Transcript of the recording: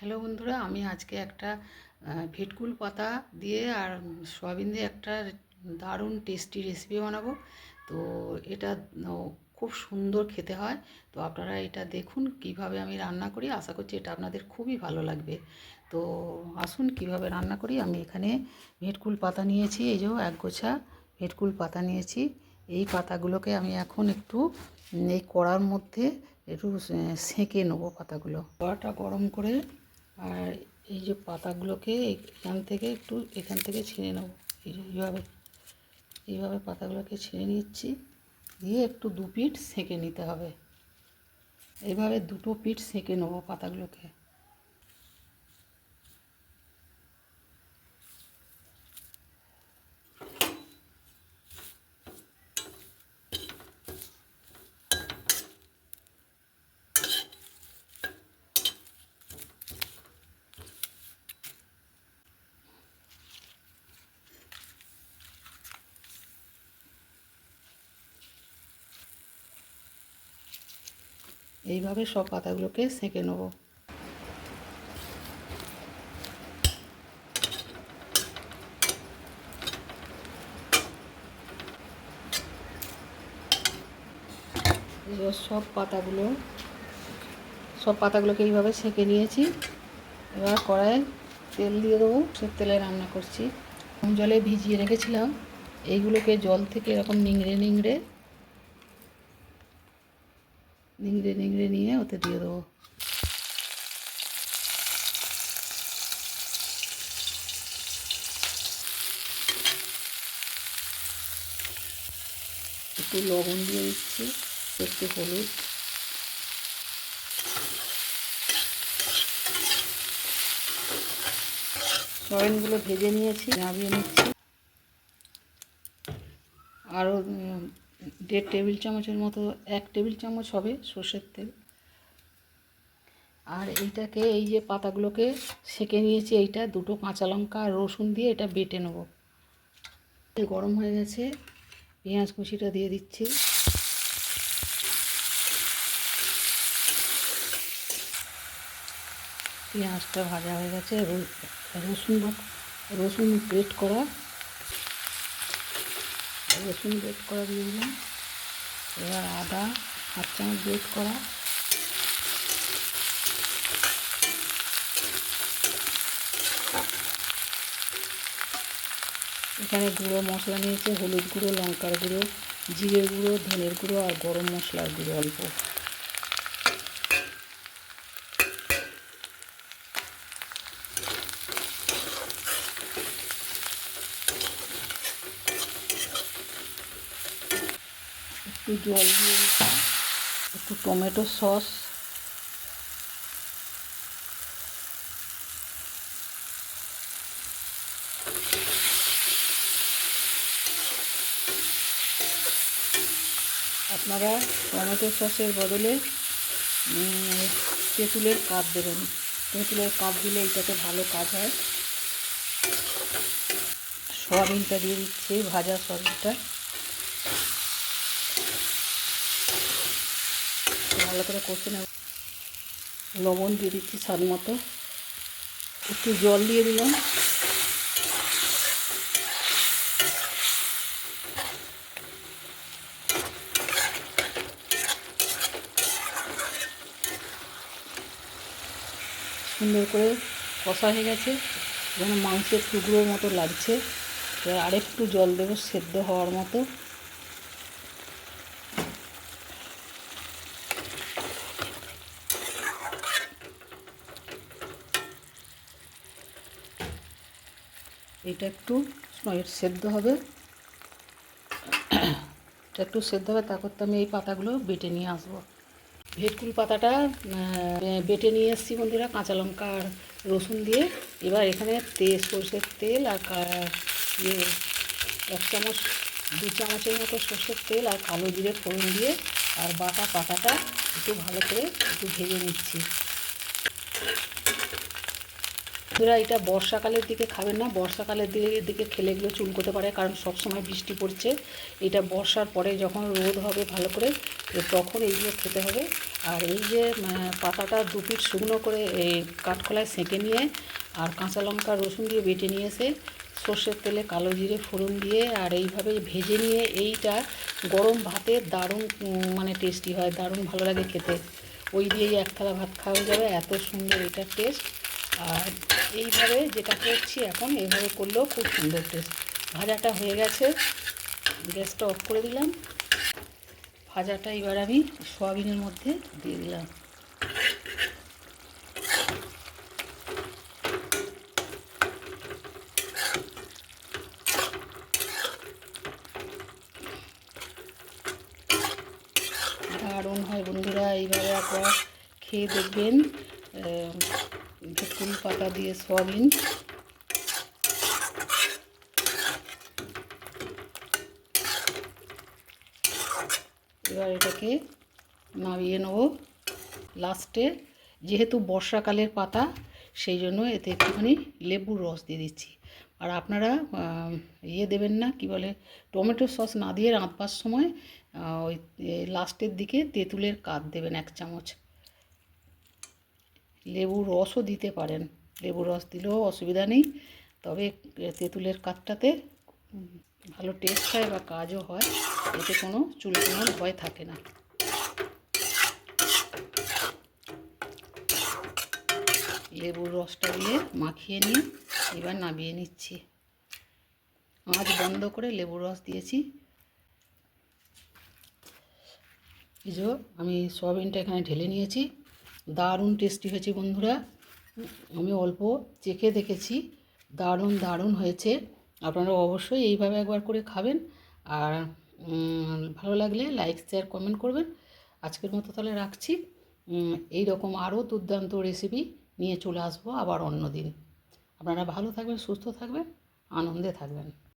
Hello বন্ধুরা, আমি আজকে একটা ভেটকুল পাতা দিয়ে আর সয়াবিন দিয়ে একটা দারুণ টেস্টি রেসিপি বানাবো। তো এটা খুব সুন্দর খেতে হয়। তো আপনারা এটা দেখুন কীভাবে আমি রান্না করি। আশা করছি এটা আপনাদের খুবই ভালো লাগবে। তো আসুন কীভাবে রান্না করি। আমি এখানে ভেটকুল পাতা নিয়েছি, এই যে এক গোছা ভেটকুল পাতা নিয়েছি। এই পাতাগুলোকে আমি এখন একটু, এই কড়ার মধ্যে একটু সেঁকে নেব পাতাগুলো। কড়াটা গরম করে আর এই যে পাতাগুলোকে এখান থেকে একটু এখান থেকে ছিঁড়ে নেব। এইভাবে এইভাবে পাতাগুলোকে ছিঁড়ে নিচ্ছি। দিয়ে একটু দু পিঠ সেঁকে নিতে হবে। এইভাবে দুটো পিঠ সেঁকে নেব পাতাগুলোকে। এইভাবে সব পাতাগুলোকে সেঁকে নেব। এবার সব পাতাগুলো, সব পাতাগুলোকে এইভাবে সেঁকে নিয়েছি। এবার কড়াইয়ে তেল দিয়ে দেবো, সে তেলে রান্না করছি। জলে ভিজিয়ে রেখেছিলাম। এইগুলোকে জল থেকে এরকম নিংড়ে নিংড়ে নিংড়ে নিংড়ে নিয়ে ওতে দিয়ে দেবো একটু লবণ দিয়ে দিচ্ছি একটু হলুদ সয়াবিনগুলো ভেজে নিয়েছি নামিয়ে নিচ্ছি আরও দেড় টেবিল চামচের মতো, এক টেবিল চামচ হবে সর্ষের তেল। আর এইটাকে, এই যে পাতাগুলোকে সেঁকে নিয়েছি, এইটা দুটো কাঁচা লঙ্কা আর রসুন দিয়ে এটা বেটে নেব। গরম হয়ে গেছে, পেঁয়াজ কুচিটা দিয়ে দিচ্ছি। পেঁয়াজটা ভাজা হয়ে গেছে, রসুন রসুন গ্রেট করা রসুন গ্রেট করা দিয়ে দিলাম। এবার আদা, হাফ চামচ গ্রেট করা। এখানে গুঁড়ো মশলা নিয়েছে, হলুদ গুঁড়ো, লঙ্কার গুঁড়ো জিরে গুঁড়ো, ধনের গুঁড়ো আর গরম মশলার গুঁড়ো অল্প। একটু জল দিয়ে একটু টমেটো সস। আপনারা টমেটো সসের বদলে তেঁতুলের কাপ দেবেন। তেঁতুলের কাপ দিলে এইটাতে ভালো কাজ হয়। সয়াবিনটা দিয়ে দিচ্ছি, ভাজা সয়াবিনটা। ভালো করে কষে নেব। লবণ দিয়ে দিচ্ছি স্বাদ মতো। একটু জল দিয়ে দিলাম। সুন্দর করে কষা হয়ে গেছে। যেন মাংসের টুকরোর মতো লাগছে। এবার আরেকটু জল দেবো সেদ্ধ হওয়ার মতো। এটা একটু সেদ্ধ হবে। এটা একটু সেদ্ধ হবে, তারপর তো আমি এই পাতাগুলো বেটে নিয়ে আসব। ভেটকুল পাতাটা বেটে নিয়ে এসেছি বন্ধুরা, কাঁচা লঙ্কা আর রসুন দিয়ে। এবার এখানে তেল সর্ষের তেল আর ইয়ে এক চামচ, দু চামচের মতো সর্ষের তেল আর কালো জিরে ফোড়ন দিয়ে। আর বাটা পাতাটা একটু ভালো করে একটু ভেজে নিচ্ছি। বন্ধুরা এটা বর্ষাকালের দিকে খাবেন না, বর্ষাকালের দিকে খেলে এগুলো চুলকোতে পারে, কারণ সব সময় বৃষ্টি পড়ছে। এটা বর্ষার পরে যখন রোদ হবে ভালো করে তখন এইগুলো খেতে হবে। আর এই যে পাতাটা দু পিঠ শুকনো করে কাঠখোলায় সেঁকে নিয়ে, আর কাঁচা লঙ্কা, রসুন দিয়ে বেটে নিয়ে এসে সর্ষের তেলে কালো জিরে ফোড়ন দিয়ে, আর এইভাবে ভেজে নিয়ে এইটা গরম ভাতে দারুণ মানে টেস্টি হয়, দারুণ ভালো লাগে খেতে। ওই দিয়েই এক থালা ভাত খাওয়া যাবে, এত সুন্দর এটার টেস্ট আর এইভাবে যেটা করছি এখন, এইভাবে করলেও খুব সুন্দর টেস্ট ভাজাটা হয়ে গেছে। গ্যাসটা অফ করে দিলাম। ভাজাটা এবার আমি সোয়াবিনের মধ্যে দিয়ে দিলাম। দারুণ হয় বন্ধুরা, এইভাবে একবার খেয়ে দেখবেন। ভেটকুল পাতা দিয়ে সোয়াবিন। এবার এটাকে নামিয়ে নেব লাস্টে। যেহেতু বর্ষাকালের পাতা, সেই জন্য এতে একটুখানি লেবুর রস দিয়ে দিচ্ছি। আর আপনারা ইয়ে দেবেন না, কি বলে, টমেটো সস না দিয়ে রাঁধবার সময় ওই লাস্টের দিকে তেঁতুলের কাঠ দেবেন এক চামচ। লেবুর রসও দিতে পারেন। লেবুর রস দিলেও অসুবিধা নেই। তবে তেঁতুলের কাঠটাতে ভালো টেস্ট হয় বা কাজও হয়, এতে কোনো চুলকোনোর ভয় থাকে না। লেবুর রসটা দিয়ে মাখিয়ে নিয়ে এবার নামিয়ে নিচ্ছি। আঁচ বন্ধ করে লেবুর রস দিয়েছি। এই আমি সয়াবিনটা এখানে ঢেলে নিয়েছি। দারুণ টেস্টি হয়েছে বন্ধুরা। আমি অল্প চেখে দেখেছি। দারুণ দারুণ হয়েছে। আপনারা অবশ্যই এইভাবে একবার করে খাবেন। আর ভালো লাগলে লাইক শেয়ার কমেন্ট করবেন। আজকের মতো তাহলে রাখছি। এই রকম আরও দুর্দান্ত রেসিপি নিয়ে চলে আসব আবার অন্য দিন আপনারা ভালো থাকবেন, সুস্থ থাকবেন, আনন্দে থাকবেন।